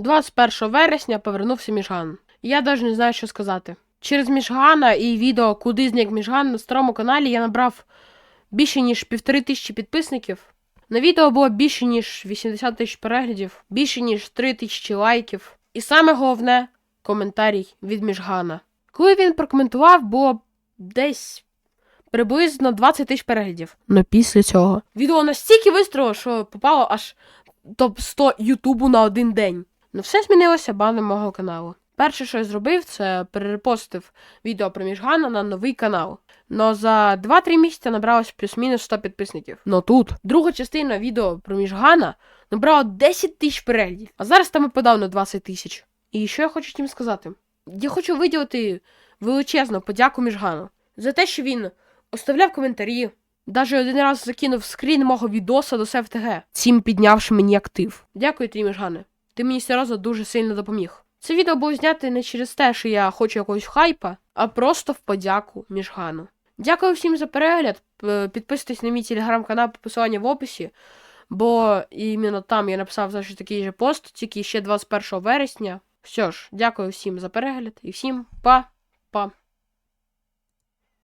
21 вересня повернувся Міжган. Я навіть не знаю, що сказати. Через Міжгана і відео Куди зник Міжган на старому каналі я набрав більше ніж півтори тисячі підписників. На відео було більше ніж 80 тисяч переглядів, більше ніж 3 тисячі лайків. І саме головне коментарій від Міжгана. Коли він прокоментував, було десь приблизно 20 тисяч переглядів. Но після цього відео настільки вистрілило, що попало аж топ 100 Ютубу на один день. Ну все змінилося баном мого каналу. Перше, що я зробив, це перепостив відео про Міжгана на новий канал. Но за 2-3 місяці набралось плюс-мінус 100 підписників. Но тут друга частина відео про Міжгана набрала 10 тисяч переглядів, а зараз там і подав на 20 тисяч. І що я хочу тим сказати? Я хочу виділити величезну подяку Міжгану за те, що він оставляв коментарі, Даже один раз закинув скрін мого відоса до СФТГ, цим піднявши мені актив. Дякую тобі, Міжгане. Ти мені серйозно дуже сильно допоміг. Це відео було зняти не через те, що я хочу якогось хайпа, а просто в подяку Міжгану. Дякую всім за перегляд. Підписуйтесь на мій телеграм-канал по посиланню в описі, бо іменно там я написав завжди такий же пост, тільки ще 21 вересня. Все ж, дякую всім за перегляд і всім па-па.